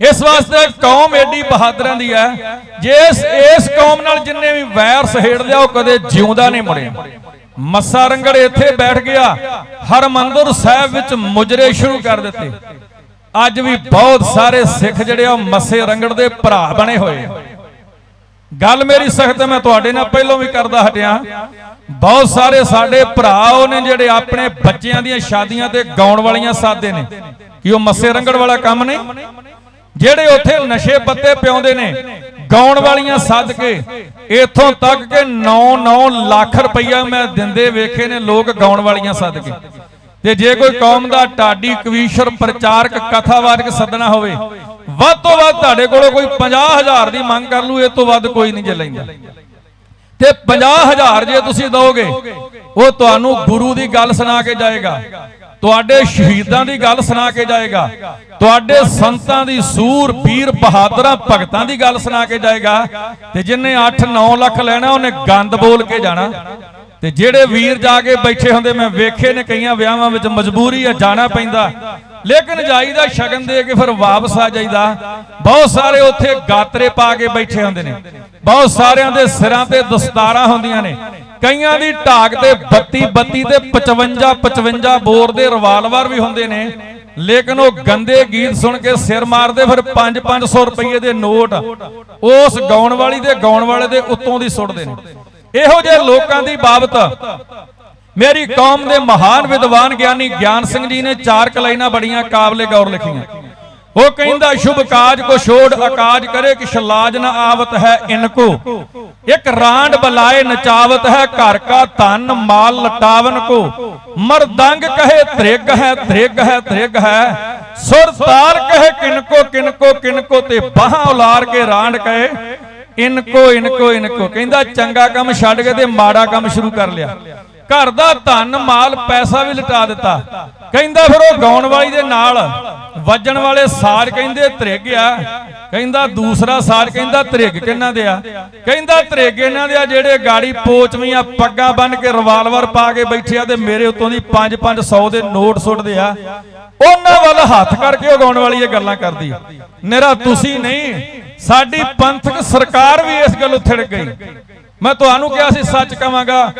ਇਸ ਵਾਸਤੇ ਕੌਮ ਏਡੀ ਬਹਾਦਰਾਂ ਦੀ ਹੈ। ਜਿਸ ਇਸ ਕੌਮ ਨਾਲ ਜਿੰਨੇ ਵੀ ਵੈਰ ਸਹੇੜ ਲਿਆ ਉਹ ਕਦੇ ਜਿਉਂਦਾ ਨਹੀਂ ਮੁੜਿਆ। ਮੱਸਾ ਰੰਗੜ ਇੱਥੇ ਬੈਠ ਗਿਆ। ਹਰਮੰਦਰ ਸਾਹਿਬ ਵਿੱਚ ਮੁਜਰੇ ਸ਼ੁਰੂ ਕਰ ਦਿੱਤੇ। ਅੱਜ ਵੀ ਬਹੁਤ ਸਾਰੇ ਸਿੱਖ ਜਿਹੜੇ ਆ, ਉਹ ਮੱਸੇ ਰੰਗੜ ਦੇ ਭਰਾ ਬਣੇ ਹੋਏ ਆ। ਗੱਲ ਮੇਰੀ ਸਖਤ ਮੈਂ ਤੁਹਾਡੇ ਨਾਲ ਪਹਿਲਾਂ ਵੀ ਕਰਦਾ ਹਟਿਆ। ਬਹੁਤ ਸਾਰੇ ਸਾਡੇ ਭਰਾ ਉਹ ਨੇ ਜਿਹੜੇ ਆਪਣੇ ਬੱਚਿਆਂ ਦੀਆਂ ਸ਼ਾਦੀਆਂ ਤੇ ਗਾਉਣ ਵਾਲੀਆਂ ਸਾਦੇ ਨੇ। ਕਿ ਉਹ ਮੱਸੇ ਰੰਗੜ ਵਾਲਾ ਕੰਮ ਨਹੀਂ ਜਿਹੜੇ ਉੱਥੇ ਨਸ਼ੇ ਪੱਤੇ ਪਿਆਉਂਦੇ ਨੇ, ਗਾਉਣ ਵਾਲੀਆਂ ਸੱਦ ਕੇ, ਇੱਥੋਂ ਤੱਕ ਕਿ 9-9 ਲੱਖ ਰੁਪਈਆ ਮੈਂ ਦਿੰਦੇ ਵੇਖੇ ਨੇ ਲੋਕ ਗਾਉਣ ਵਾਲੀਆਂ ਸੱਦ ਕੇ। ਤੇ ਜੇ ਕੋਈ ਕੌਮ ਦਾ ਢਾਡੀ ਕਵੀਸ਼ਰ, ਪ੍ਰਚਾਰਕ, ਕਥਾਵਾਚਕ ਸੱਦਣਾ ਹੋਵੇ, ਵੱਧ ਤੋਂ ਵੱਧ ਤੁਹਾਡੇ ਕੋਲੋਂ ਕੋਈ 50000 ਦੀ ਮੰਗ ਕਰ ਲੂ, ਇਹ ਤੋਂ ਵੱਧ ਕੋਈ ਨਹੀਂ ਜੇ ਲੈਂਦਾ। ਤੇ 50000 ਜੇ ਤੁਸੀਂ ਦੋਗੇ ਉਹ ਤੁਹਾਨੂੰ ਗੁਰੂ ਦੀ ਗੱਲ ਸੁਣਾ ਕੇ ਜਾਏਗਾ। ਤੁਹਾਡੇ ਸ਼ਹੀਦਾਂ ਦੀ ਗੱਲ ਸੁਣਾ ਕੇ ਜਾਏਗਾ। ਤੁਹਾਡੇ ਸੰਤਾਂ ਦੀ ਸੂਰ ਪੀਰ ਬਹਾਦਰਾਂ ਭਗਤਾਂ ਦੀ ਗੱਲ ਸੁਣਾ ਕੇ ਜਾਏਗਾ। ਤੇ ਜਿਨੇ 8-9 ਲੱਖ ਲੈਣਾ, ਉਹਨੇ ਗੰਦ ਬੋਲ ਕੇ ਜਾਣਾ। ਤੇ ਜਿਹੜੇ ਵੀਰ ਜਾ ਕੇ ਬੈਠੇ ਹੁੰਦੇ, ਮੈਂ ਵੇਖੇ ਨੇ ਕਈਆਂ ਵਿਆਹਾਂ ਵਿੱਚ ਮਜਬੂਰੀ ਆ, ਜਾਣਾ ਪੈਂਦਾ। ਲੇਕਿਨ ਜਾਈਦਾ ਸ਼ਗਨ ਦੇ ਕੇ ਫਿਰ ਵਾਪਸ ਆ ਜਾਈਦਾ। ਬਹੁਤ ਸਾਰੇ ਉੱਥੇ ਗਾਤਰੇ ਪਾ ਕੇ ਬੈਠੇ ਹੁੰਦੇ ਨੇ। ਬਹੁਤ ਸਾਰਿਆਂ ਦੇ ਸਿਰਾਂ ਤੇ ਦਸਤਾਰਾਂ ਹੁੰਦੀਆਂ ਨੇ। ਕਈਆਂ ਦੀ ਢਾਕ ਤੇ 32 32 ਤੇ 55 55 ਬੋਰ ਦੇ ਰਿਵਾਲਵਰ ਵੀ ਹੁੰਦੇ ਨੇ। ਲੇਕਿਨ ਉਹ ਗੰਦੇ ਗੀਤ ਸੁਣ ਕੇ ਸਿਰ ਮਾਰਦੇ ਫਿਰ 5 500 ਰੁਪਏ ਦੇ ਨੋਟ ਉਸ ਗਾਉਣ ਵਾਲੀ ਦੇ ਗਾਉਣ ਵਾਲੇ ਦੇ ਉੱਤੋਂ ਦੀ ਸੁੱਟਦੇ ਨੇ। ਇਹੋ ਜਿਹੇ ਲੋਕਾਂ ਦੀ ਬਾਬਤ ਮੇਰੀ ਕੌਮ ਦੇ ਮਹਾਨ ਵਿਦਵਾਨ ਗਿਆਨੀ ਗਿਆਨ ਸਿੰਘ ਜੀ ਨੇ ਚਾਰ ਕਲਾਈਨਾਂ ਬੜੀਆਂ ਕਾਬਲੇ ਗੌਰ ਲਿਖੀਆਂ। ਉਹ ਕਹਿੰਦਾ, ਸ਼ੁਭ ਕਾਜ ਕੋ ਛੋੜ ਅਕਾਜ ਕਰੇ, ਕਿਛ ਲਾਜ ਨ ਆਵਤ ਹੈ ਇਨਕੋ। ਇੱਕ ਰਾਂਡ ਬਲਾਏ ਨਚਾਵਤ ਹੈ, ਘਰ ਕਾ ਧਨ ਮਾਲ ਲਟਾਵਨ ਕੋ। ਮਰਦੰਗ ਕਹੇ, ਧ੍ਰਿਗ ਹੈ ਧ੍ਰਿਗ ਹੈ ਤ੍ਰਿਗ ਹੈ। ਸੁਰ ਤਾਰ ਕਹੇ, ਕਿਨਕੋ ਕਿਨਕੋ ਕਿਨਕੋ ਤੇ ਬਾਹਾਂ ਉਲਾਰ ਕੇ ਰਾਂਡ ਕਹੇ। ਇਨਕੋ ਇਨਕੋ ਇਨਕੋ। ਕਹਿੰਦਾ, ਚੰਗਾ ਕੰਮ ਛੱਡ ਕੇ ਤੇ ਮਾੜਾ ਕੰਮ ਸ਼ੁਰੂ ਕਰ ਲਿਆ। ਘਰ ਦਾ ਧਨ ਮਾਲ ਪੈਸਾ ਵੀ ਲਟਾ ਦਿੱਤਾ। ਕਹਿੰਦਾ ਫਿਰ ਉਹ ਗਾਉਣ ਵਾਲੀ ਦੇ ਨਾਲ ਵੱਜਣ ਵਾਲੇ ਸਾਜ਼ ਕਹਿੰਦੇ ਧ੍ਰਿਗ ਆ। ਕਹਿੰਦਾ ਦੂਸਰਾ ਸਾਜ਼ ਕਹਿੰਦਾ ਧ੍ਰਿਗ ਕਿੰਨਾ ਦੇ ਆ? ਕਹਿੰਦਾ ਧ੍ਰਿਗ ਇਹਨਾਂ ਦੇ ਆ ਜਿਹੜੇ ਗਾੜੀ ਪੋਚਵੀਆਂ ਪੱਗਾਂ ਬੰਨ ਕੇ ਰਿਵਾਲਵਰ ਪਾ ਕੇ ਬੈਠੇ ਆ ਤੇ ਮੇਰੇ ਉੱਤੋਂ ਦੀ 5-500 ਦੇ ਨੋਟ ਸੁੱਟਦੇ ਆ। ਉਹਨਾਂ ਵੱਲ ਹੱਥ ਕਰਕੇ ਉਹ ਗਾਉਣ ਵਾਲੀ ਇਹ ਗੱਲਾਂ ਕਰਦੀ ਨਿਰਾ, ਤੁਸੀਂ ਨਹੀਂ, ਸਾਡੀ ਪੰਥਕ ਸਰਕਾਰ ਵੀ ਇਸ ਗੱਲ ਥਿੜ ਗਈ। ਮੈਂ ਤੁਹਾਨੂੰ ਕਿਹਾ ਸੀ, ਸੱਚ ਕਵਾਂਗਾ